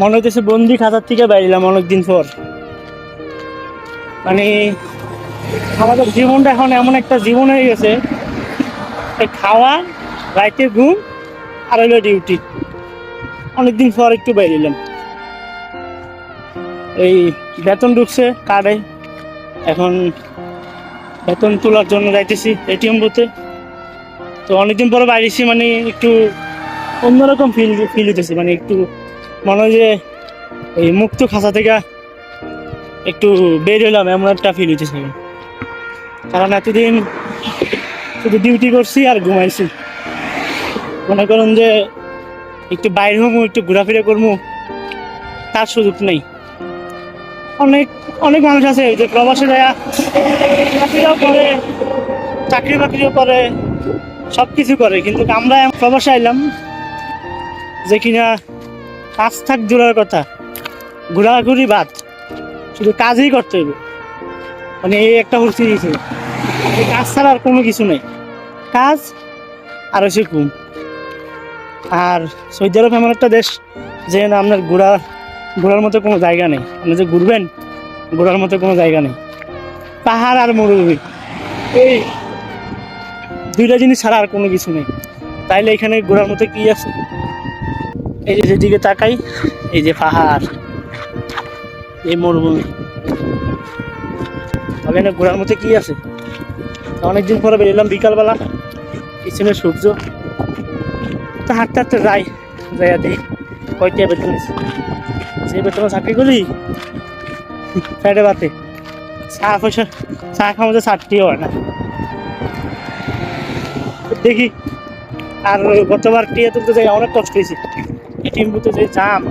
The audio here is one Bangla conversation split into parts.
মনে হইতেছে বন্দি খাতার থেকে বাইরিলাম অনেকদিন পর। মানে আমাদের জীবনটা এখন এমন একটা জীবন হয়ে গেছে খাওয়া রাইতে ঘুম, আর হইল ডিউটি। অনেকদিন পর একটু বাইরিলাম। এই বেতন ঢুকছে কার্ডে। এখন বেতন তোলার জন্য যাইতেছি এটিএম বুথে। তো অনেকদিন পরে বাইরেছি মানে একটু অন্যরকম ফিল ফিল হইতেছে মানে একটু মনে হয় যে এই মুক্ত খাঁচা থেকে একটু বের হলাম এমন একটা ফিল হইতেছে কারণ এতদিন শুধু ডিউটি করছি আর ঘুমাইছি। মনে করুন যে একটু বাইরে হব একটু ঘোরাফেরা করব তার সুযোগ নেই। অনেক অনেক মানুষ আছে যে প্রবাসে চাকরিও করে, চাকরি বাকরিও করে সব কিছু করে। কিন্তু আমরা প্রবাসে আইলাম যে কিনা কাজ থাক জোড়ার কথা। ঘোরাঘুরি বাদ। শুধু কাজই করতে হবে মানে এই একটা হচ্ছে দিয়েছে এই কাজ ছাড়া আর কোনো কিছু নেই। কাজ আর হচ্ছে ঘুম। আর সৌদি আরব এমন একটা দেশ যে না আপনার ঘোরা ঘোরার মতো কোনো জায়গা নেই। আপনি যে ঘুরবেন, ঘোরার মতো কোনো জায়গা নেই। পাহাড় আর মরুভূমি। এই দুইটা জিনিস ছাড়া আর কোনো কিছু নেই। তাইলে এখানে ঘোরার মতো কী আছে? এই যে যেদিকে তাকাই, এই যে পাহাড়, এই মরুভূমি। এখানে ঘোরার মতো কি আছে? অনেকদিন পরে বেরোলাম বিকালবেলা, পিছনে সূর্য। তো হাঁটতে হাঁটতে যাই, যাইয়া দিই কয়টা বেতন যে বেতনে চাকরি করি, ফ্যাটে বাতে। চা পয়সা, চা খাওয়া তো চারটিও হয় না। দেখি, আর গতবার টিয়া তুলতে যাই অনেক কষ্ট হয়েছে। এটিএম বুথে যে জাম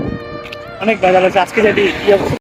অনেক বেজাল আছে। আজকে যদি কি অবস্থা